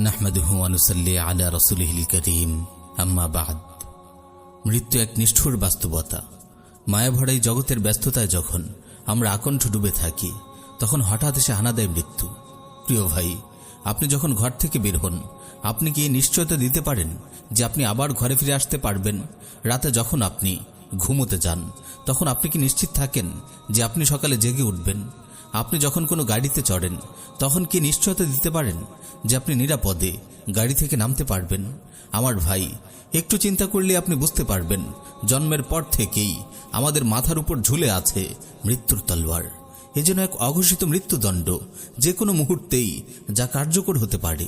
নাহমাদুহু আনুসাল্লি আলা রসুলহিল করিম। আম্মা বাদ। মৃত্যু এক নিষ্ঠুর বাস্তবতা। মায়াভরা এই জগতের ব্যস্ততায় যখন আমরা আকণ্ঠ ডুবে থাকি, তখন হঠাৎ এসে হানা দেয় মৃত্যু। প্রিয় ভাই, আপনি যখন ঘর থেকে বের হন, আপনি কি নিশ্চয়তা দিতে পারেন যে আপনি আবার ঘরে ফিরে আসতে পারবেন? রাতে যখন আপনি ঘুমোতে যান, তখন আপনি কি নিশ্চিত থাকেন যে আপনি সকালে জেগে উঠবেন? আপনি যখন কোনো গাড়িতে চড়েন, তখন কি নিশ্চয়তা দিতে পারেন যে আপনি নিরাপদে গাড়ি থেকে নামতে পারবেন? আমার ভাই, একটু চিন্তা করলে আপনি বুঝতে পারবেন, জন্মের পর থেকেই আমাদের মাথার উপর ঝুলে আছে মৃত্যুর তলোয়ার। এ যেন এক অঘোষিত মৃত্যুদণ্ড, যে কোনো মুহূর্তেই যা কার্যকর হতে পারে।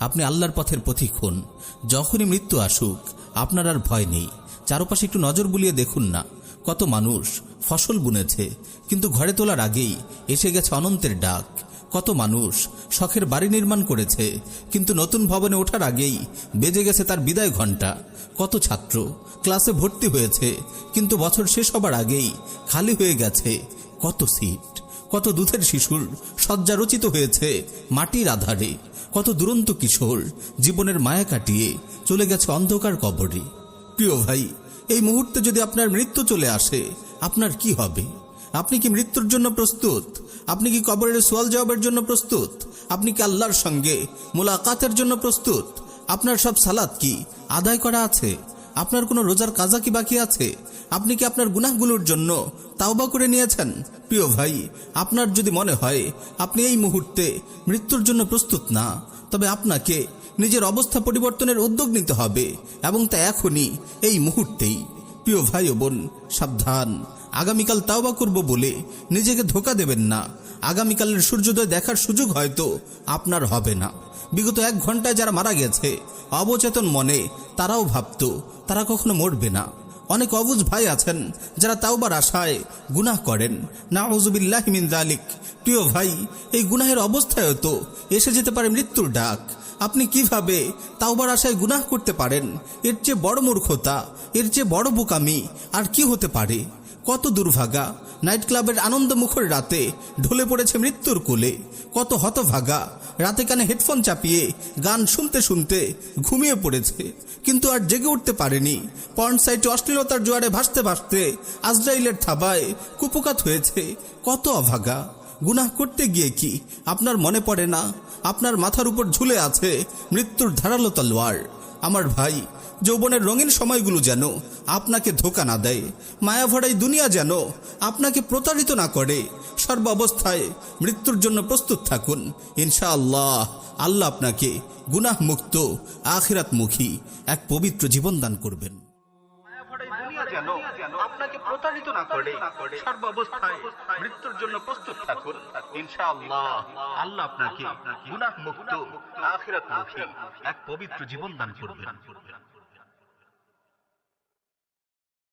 আপনি আল্লাহর পথের পথিক হন। যখনই মৃত্যু আসুক, আপনার আর ভয় নেই। চারপাশে একটু নজর বুলিয়ে দেখুন না। কত মানুষ, ফসল বুনেছে, কিন্তু ঘরে তোলার আগেই এসে গেছে অনন্তের ডাক। কত মানুষ, শখের বাড়ি নির্মাণ করেছে, কিন্তু নতুন ভবনে ওঠার আগেই বেজে গেছে তার বিদায় ঘণ্টা। কত ছাত্র, ক্লাসে ভর্তি হয়েছে, কিন্তু বছর শেষ হবার আগেই খালি হয়ে গেছে। কত সিট, কত দুধের শিশুর শয্যা রচিত হয়েছে মাটির আধারে। কত দুরন্ত কিশোর, জীবনের মায়া কাটিয়ে চলে গেছে অন্ধকার কবরে। প্রিয় ভাই এই মুহূর্তে যদি আপনার মৃত্যু চলে আসে, আপনার কি হবে? আপনি কি মৃত্যুর জন্য প্রস্তুত? আপনি কি কবরের সোয়াল জবাবের জন্য প্রস্তুত? আপনি কি আল্লাহর সঙ্গে মোলাকাতের জন্য প্রস্তুত? আপনার সব সালাদ কি আদায় করা আছে? আপনার কোনো রোজার কাজা কি বাকি আছে? আপনি কি আপনার গুনাহগুলোর জন্য তাওবা করে নিয়েছেন? প্রিয় ভাই, আপনার যদি মনে হয়, আপনি এই মুহূর্তে মৃত্যুর জন্য প্রস্তুত না, তবে আপনাকে নিজের অবস্থা পরিবর্তনের উদ্যোগ নিতে হবে, এবং তা এখনই, এই মুহূর্তেই। প্রিয় ভাই ও বোন, সাবধান। আগামীকাল তাওবা করব বলে নিজেকে ধোকা দেবেন না। আগামীকালের সূর্যোদয় দেখার সুযোগ হয়তো আপনার হবে না। বিগত এক ঘন্টায় যারা মারা গেছে, অবচেতন মনে, তারাও ভাবত, তারা কখনো মরবে না। অনেক অবুজ ভাই আছেন যারা তাওবার আশায় গুনাহ করেন। না হজুবিল্লাহ মিন জালিক প্রিয় ভাই, এই গুনাহের অবস্থায়ও তো এসে যেতে পারে মৃত্যুর ডাক। আপনি কীভাবে তাওবার আশায় গুনাহ করতে পারেন? এর চেয়ে বড় মূর্খতা, এর চেয়ে বড় বোকামি আর কি হতে পারে? কত দুর্ভাগা, নাইট ক্লাবের আনন্দ মুখর রাতে ঢলে পড়েছে মৃত্যুর কোলে। কত হতভাগা, রাতে কানে হেডফোন চাপিয়ে গান শুনতে শুনতে ঘুমিয়ে পড়েছে। কিন্তু আর জেগে উঠতে পারেনি। পর্ন সাইটে অশ্লীলতার জোয়ারে ভাসতে ভাসতে আজরাইলের থাবায় কুপকাত হয়েছে। কত অভাগা। গুনাহ করতে গিয়ে কি আপনার মনে পড়ে না? আপনার মাথার উপর ঝুলে আছে মৃত্যুর ধারালো তলোয়ার। আমার ভাই, যৌবনের রঙিন সময়গুলো যেন আপনাকে ধোকা না দেয়, মায়া ভরাই দুনিয়া যেন আপনাকে প্রতারিত না করে। সর্ব অবস্থায় মৃত্যুর জন্য প্রস্তুত থাকুন। ইনশাআল্লাহ, আল্লাহ আপনাকে গুনাহ মুক্ত আখিরাত মুখী এক পবিত্র জীবন দান করবেন। যেন আপনাকে প্রতারিত না করে সর্বাবস্থায় মৃত্যুর জন্য প্রস্তুত থাকুন। ইনশাআল্লাহ আল্লাহ আপনাকে গুনাহ মুক্ত আখিরাত মুখী এক পবিত্র জীবন দান করবেন।